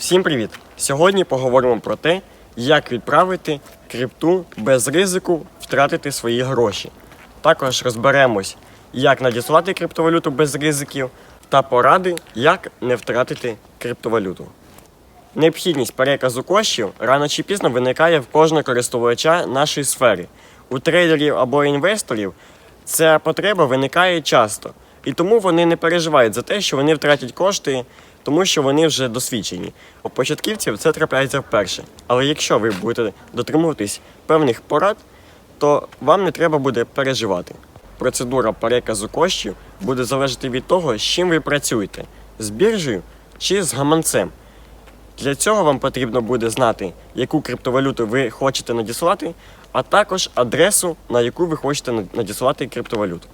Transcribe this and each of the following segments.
Всім привіт! Сьогодні поговоримо про те, як відправити крипту без ризику втратити свої гроші. Також розберемось, як надіслати криптовалюту без ризиків та поради, як не втратити криптовалюту. Необхідність переказу коштів рано чи пізно виникає в кожного користувача нашої сфери. У трейдерів або інвесторів ця потреба виникає часто, і тому вони не переживають за те, що вони втратять кошти, тому що вони вже досвідчені. У початківців це трапляється вперше. Але якщо ви будете дотримуватись певних порад, то вам не треба буде переживати. Процедура переказу коштів буде залежати від того, з чим ви працюєте з біржею чи з гаманцем. Для цього вам потрібно буде знати, яку криптовалюту ви хочете надіслати, а також адресу, на яку ви хочете надіслати криптовалюту.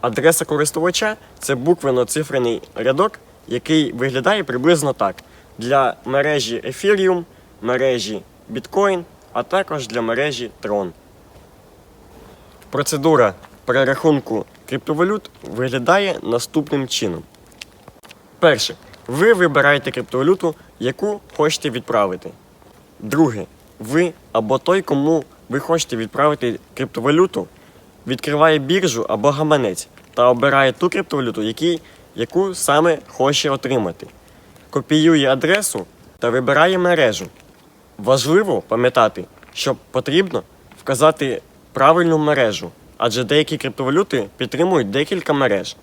Адреса користувача це буквенно-цифрений рядок, який виглядає приблизно так: для мережі Ethereum, мережі Bitcoin, а також для мережі Tron. Процедура перерахунку криптовалют виглядає наступним чином. Перше. Ви вибираєте криптовалюту, яку хочете відправити. Друге. Ви або той, кому ви хочете відправити криптовалюту, відкриває біржу або гаманець та обирає ту криптовалюту, який, яку саме хоче отримати. Копіює адресу та вибирає мережу. Важливо пам'ятати, що потрібно вказати правильну мережу, адже деякі криптовалюти підтримують декілька мереж.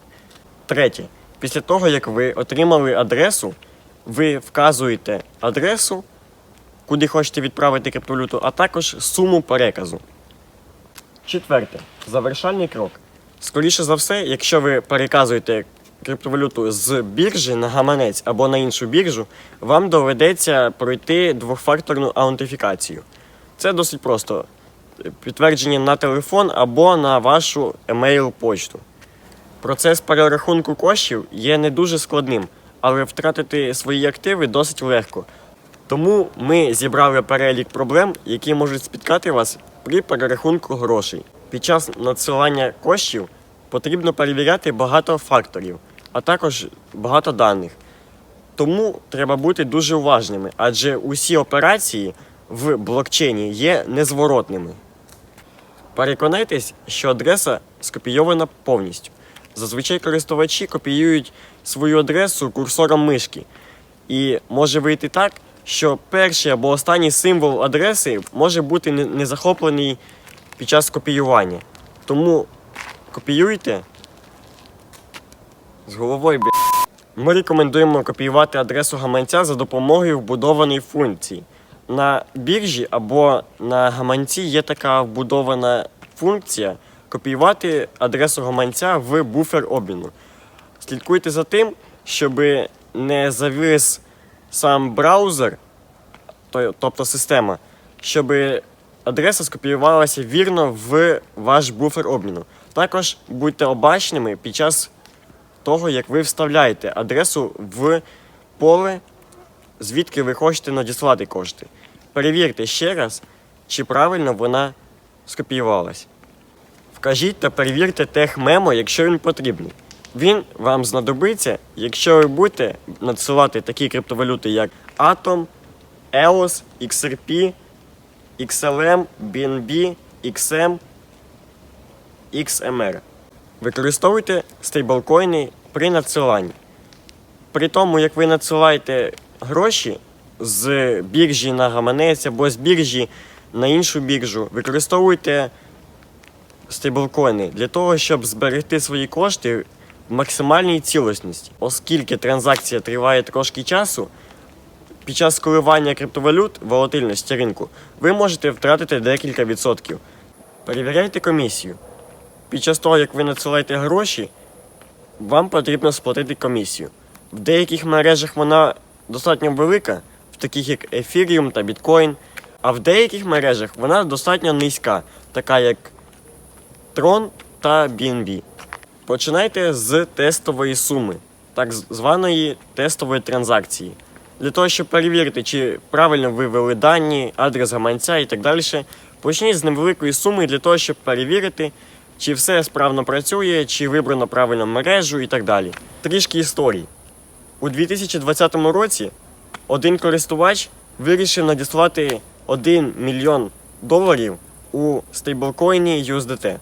Третє. Після того, як ви отримали адресу, ви вказуєте адресу, куди хочете відправити криптовалюту, а також суму переказу. Четверте. Завершальний крок. Скоріше за все, якщо ви переказуєте криптовалюту з біржі на гаманець або на іншу біржу, вам доведеться пройти двохфакторну аутентифікацію. Це досить просто. Підтвердження на телефон або на вашу емейл-почту. Процес перерахунку коштів є не дуже складним, але втратити свої активи досить легко. Тому ми зібрали перелік проблем, які можуть спіткати вас при перерахунку грошей. Під час надсилання коштів потрібно перевіряти багато факторів, а також багато даних. Тому треба бути дуже уважними, адже усі операції в блокчейні є незворотними. Переконайтесь, що адреса скопійована повністю. Зазвичай користувачі копіюють свою адресу курсором мишки. І може вийти так, що перший або останній символ адреси може бути не захоплений під час копіювання. Тому копіюйте з головою. бля. Ми рекомендуємо копіювати адресу гаманця за допомогою вбудованої функції. На біржі або на гаманці є така вбудована функція копіювати адресу гаманця в буфер обміну. Слідкуйте за тим, щоб не завис сам браузер, тобто система, щоб адреса скопіювалася вірно в ваш буфер обміну. Також будьте обачними під час того, як ви вставляєте адресу в поле, звідки ви хочете надіслати кошти. Перевірте ще раз, чи правильно вона скопіювалась. Вкажіть та перевірте техмемо, якщо він потрібний. Він вам знадобиться, якщо ви будете надсилати такі криптовалюти, як Atom, EOS, XRP, XLM, BNB, XM, XMR. Використовуйте стейблкоїни при надсиланні. При тому, як ви надсилаєте гроші з біржі на гаманець або з біржі на іншу біржу, використовуйте стейблкоїни для того, щоб зберегти свої кошти в максимальній цілісності. Оскільки транзакція триває трошки часу, під час коливання криптовалют волатильності ринку ви можете втратити декілька відсотків. Перевіряйте комісію. Під час того, як ви надсилаєте гроші, вам потрібно сплатити комісію. В деяких мережах вона достатньо велика, в таких як Ethereum та Bitcoin, а в деяких мережах вона достатньо низька, така як Tron та BNB. Починайте з тестової суми, так званої тестової транзакції. Для того, щоб перевірити, чи правильно ви ввели дані, адрес гаманця і так далі, почніть з невеликої суми для того, щоб перевірити, чи все справно працює, чи вибрано правильну мережу і так далі. Трішки історій. У 2020 році один користувач вирішив надіслати 1 мільйон доларів у стейблкоїні USDT.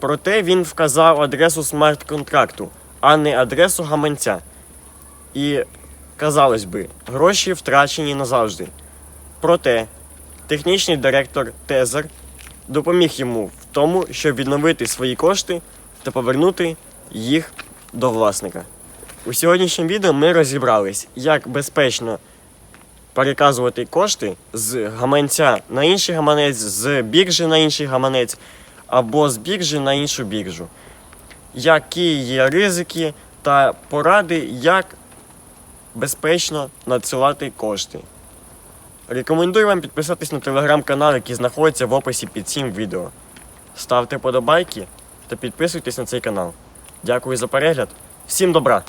Проте він вказав адресу смарт-контракту, а не адресу гаманця. І, казалось би, гроші втрачені назавжди. Проте технічний директор Тезер допоміг йому тому, щоб відновити свої кошти та повернути їх до власника. У сьогоднішньому відео ми розібрались, як безпечно переказувати кошти з гаманця на інший гаманець, з біржі на інший гаманець або з біржі на іншу біржу. Які є ризики та поради, як безпечно надсилати кошти. Рекомендую вам підписатись на телеграм-канал, який знаходиться в описі під цим відео. Ставте подобайки та підписуйтесь на цей канал. Дякую за перегляд. Всім добра!